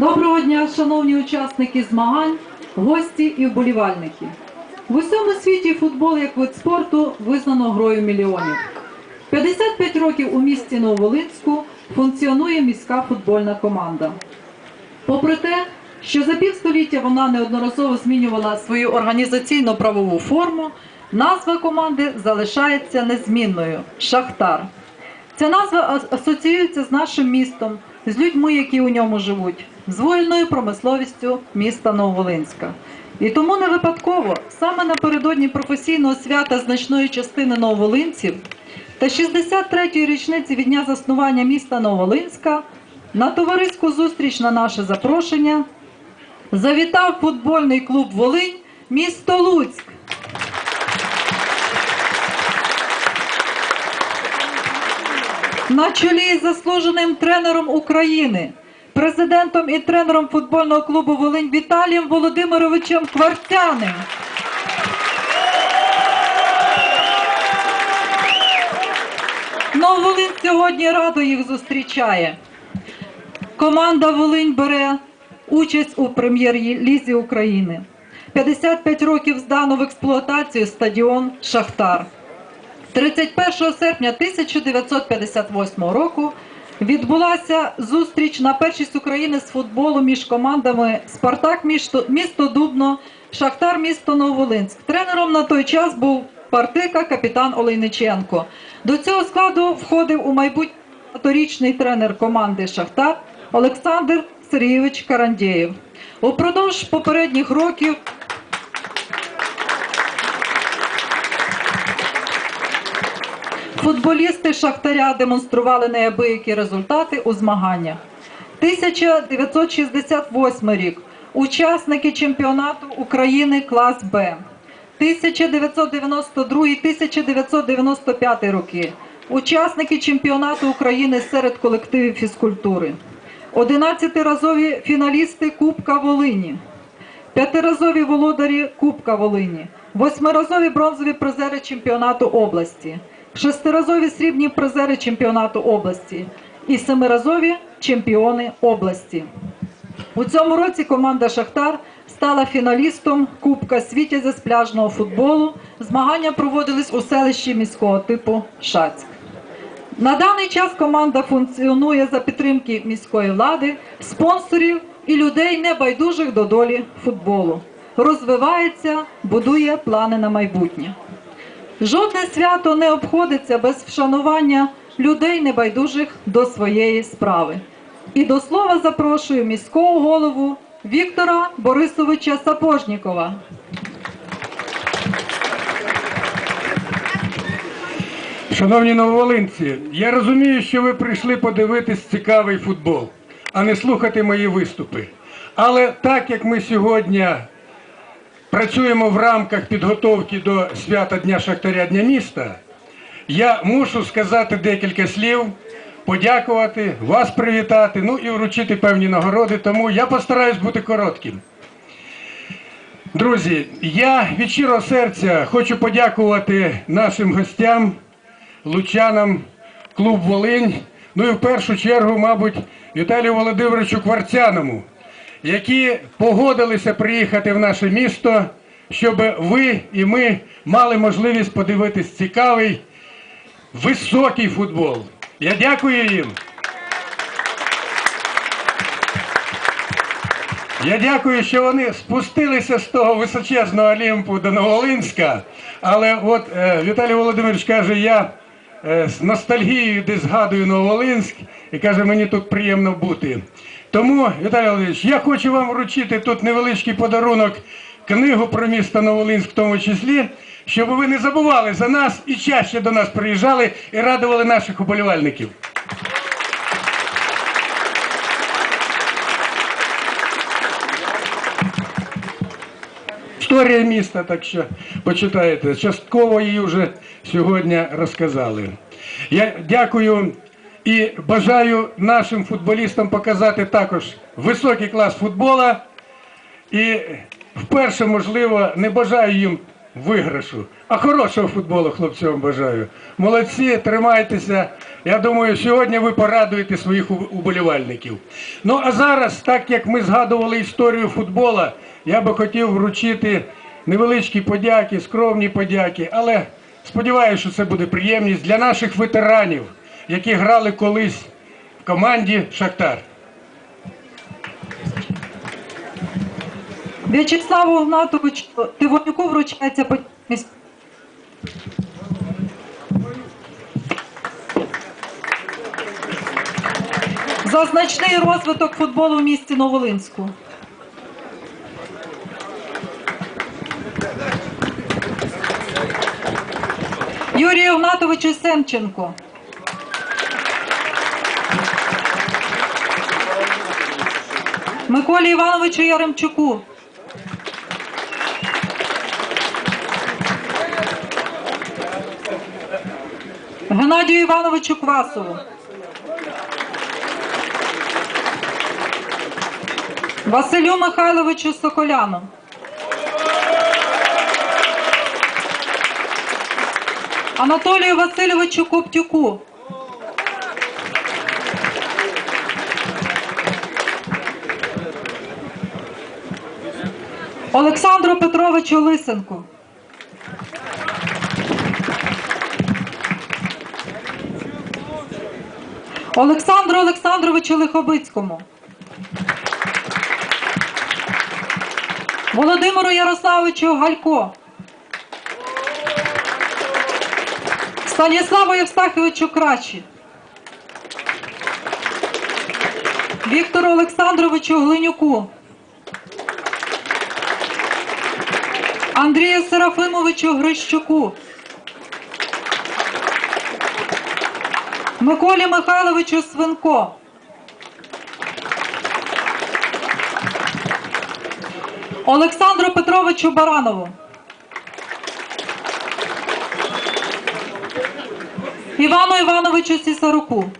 Доброго дня, шановні учасники змагань, гості і вболівальники. В усьому світі футбол як вид спорту визнано грою мільйонів. 55 років у місті Нововолинську функціонує міська футбольна команда. Попри те, що за півстоліття вона неодноразово змінювала свою організаційно-правову форму, назва команди залишається незмінною Шахтар. Ця назва асоціюється з нашим містом, з людьми, які у ньому живуть, з вугільною промисловістю міста Нововолинська. І тому не випадково саме напередодні професійного свята значної частини нововолинців та 63-ї річниці від дня заснування міста Нововолинська на товариську зустріч на наше запрошення завітав футбольний клуб Волинь місто Луцьк. На чолі з заслуженим тренером України, президентом і тренером футбольного клубу Волинь Віталієм Володимировичем Квартяним. Нововолинь сьогодні радо їх зустрічає. Команда Волинь бере участь у прем'єр-лізі України. 55 років здано в експлуатацію стадіон Шахтар. 31 серпня 1958 року відбулася зустріч на першість України з футболу між командами Спартак місто, місто Дубно, Шахтар місто Нововолинськ. Тренером на той час був Партика капітан Олейниченко. До цього складу входив у майбутнє багаторічний тренер команди Шахтар Олександр Сергійович Карандєєв. Упродовж попередніх років Футболісти Шахтаря демонстрували неабиякі результати у змаганнях. 1968 рік. Учасники чемпіонату України клас Б. 1992-1995 роки. Учасники чемпіонату України серед колективів фізкультури. 11-разові фіналісти Кубка Волині. П'ятиразові володарі Кубка Волині, восьмиразові бронзові призери чемпіонату області, шестиразові срібні призери чемпіонату області і семиразові чемпіони області. У цьому році команда Шахтар стала фіналістом Кубка Світязя з пляжного футболу. Змагання проводились у селищі міського типу Шацьк. На даний час команда функціонує за підтримки міської влади, спонсорів і людей, небайдужих до долі футболу. Розвивається, будує плани на майбутнє. Жодне свято не обходиться без вшанування людей, небайдужих до своєї справи. І до слова запрошую міського голову Віктора Борисовича Сапожнікова. Шановні нововолинці, я розумію, що ви прийшли подивитись цікавий футбол, а не слухати мої виступи. Але так як ми сьогодні працюємо в рамках підготовки до свята Дня Шахтаря Дня міста, я мушу сказати декілька слів, подякувати, вас привітати, ну і вручити певні нагороди, тому я постараюсь бути коротким. Друзі, я від щирого серця хочу подякувати нашим гостям, лучанам, клуб Волинь, ну і в першу чергу, мабуть, Віталію Володимировичу Кварцяному, які погодилися приїхати в наше місто, щоб ви і ми мали можливість подивитись цікавий, високий футбол. Я дякую їм. Я дякую, що вони спустилися з того височезного Олімпу до Новолинська. Але от е, Віталій Володимирович каже, я е, з ностальгією десь згадую Новолинськ і каже, мені тут приємно бути. Тому, Віталій Володимирович, я хочу вам вручити тут невеличкий подарунок, книгу про місто Новолинськ в тому числі, щоб ви не забували за нас і чаще до нас приїжджали і радували наших уболівальників. Історія міста, так що почитаєте. Частково її вже сьогодні розказали. Я дякую і бажаю нашим футболістам показати також високий клас футбола. І вперше, можливо, не бажаю їм виграшу, а хорошого футболу хлопцям бажаю. Молодці, тримайтеся. Я думаю, сьогодні ви порадуєте своїх уболівальників. Ну а зараз, так як ми згадували історію футбола, я би хотів вручити невеличкі подяки, скромні подяки, але сподіваюся, що це буде приємність для наших ветеранів, які грали колись в команді Шахтар. В'ячеславу Гнатовичу Тивонюку вручається подякність. За значний розвиток футболу в місті Новолинську. Юрію Гнатовичу Семченко. Миколі Івановичу Яремчуку. Геннадію Івановичу Квасову. Василю Михайловичу Соколяну. Анатолію Васильовичу Коптюку. Олександру Петровичу Лисенку. Олександру Олександровичу Лихобицькому. Володимиру Ярославовичу Галько. Станіславу Євстаховичу Крачі. Віктору Олександровичу Глинюку. Андрію Серафимовичу Грищуку. Миколі Михайловичу Свинко. Олександру Петровичу Баранову. Івану Івановичу Сісаруку.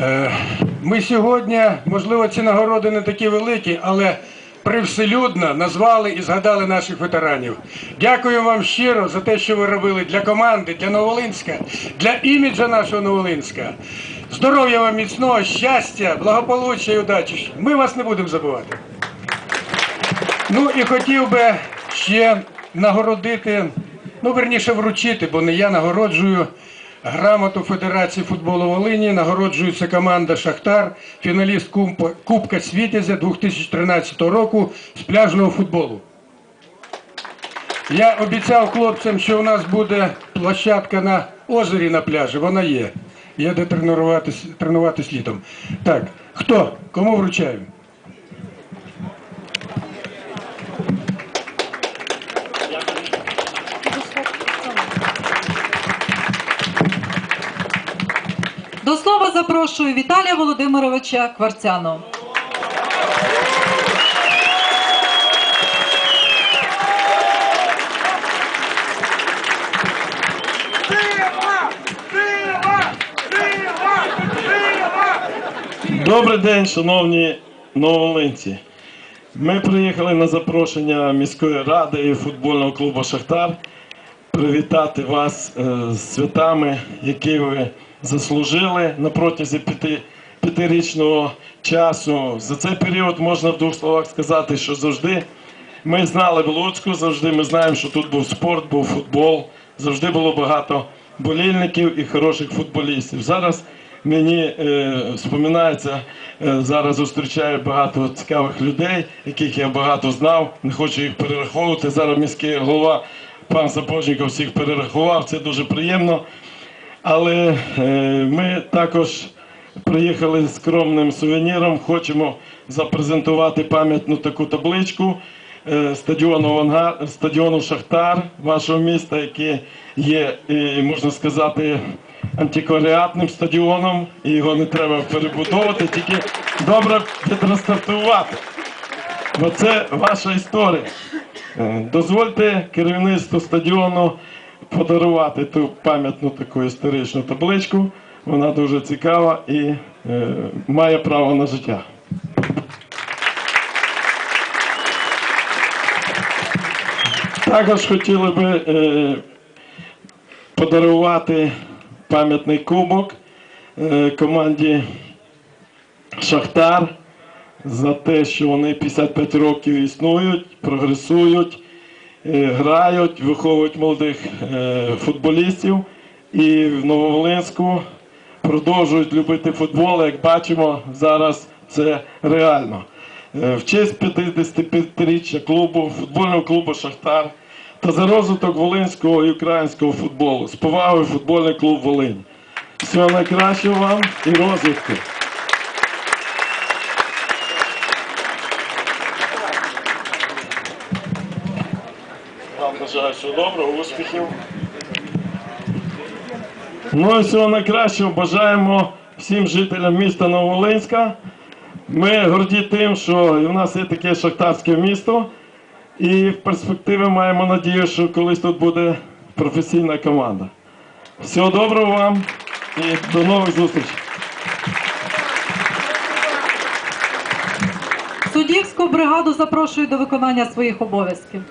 Е, Ми сьогодні, можливо, ці нагороди не такі великі, але привселюдно назвали і згадали наших ветеранів. Дякую вам щиро за те, що ви робили для команди, для Новолинська, для іміджа нашого Новолинська. Здоров'я вам міцного, щастя, благополуччя і удачі. Ми вас не будемо забувати. Ну і хотів би ще нагородити, ну верніше вручити, бо не я нагороджую грамоту Федерації футболу Волині. Нагороджується команда Шахтар, фіналіст Кубка Світязя 2013 року з пляжного футболу. Я обіцяв хлопцям, що у нас буде площадка на озері на пляжі. Вона є. Є де тренуватись, тренуватись літом. Так, хто? Кому вручаю? Запрошую Віталія Володимировича Кварцяного. Добрий день, шановні новолинці. Ми приїхали на запрошення міської ради і футбольного клубу Шахтар привітати вас е, з святами, які ви заслужили на протязі п'яти, п'ятирічного часу. За цей період можна в двох словах сказати, що завжди ми знали в Луцьку, завжди ми знаємо, що тут був спорт, був футбол, завжди було багато болільників і хороших футболістів. Зараз мені е, споминається, е, зараз зустрічаю багато цікавих людей, яких я багато знав. Не хочу їх перераховувати. Зараз міський голова пан Сапожніков всіх перерахував. Це дуже приємно. Але е, ми також приїхали з скромним сувеніром. Хочемо запрезентувати пам'ятну таку табличку е, стадіону стадіону Шахтар вашого міста, який є, можна сказати, антикваріатним стадіоном, і його не треба перебудовувати, тільки добре відреставрувати. Бо це ваша історія. Е, Дозвольте керівництву стадіону подарувати ту пам'ятну таку історичну табличку. Вона дуже цікава і е, має право на життя. Також хотіли би е, подарувати пам'ятний кубок е, команді Шахтар за те, що вони 55 років існують, прогресують грають, виховують молодих е, футболістів і в Нововолинську продовжують любити футбол. Як бачимо, зараз це реально. Е, В честь 55-річчя клубу, футбольного клубу Шахтар та за розвиток волинського і українського футболу. З повагою футбольний клуб Волинь. Всього найкращого вам і розвитку. Вам бажаю всього доброго, успіхів. Ну і всього найкращого бажаємо всім жителям міста Нововолинська. Ми горді тим, що в нас є таке шахтарське місто, і в перспективі маємо надію, що колись тут буде професійна команда. Всього доброго вам і до нових зустрічей. Суддівську бригаду запрошую до виконання своїх обов'язків.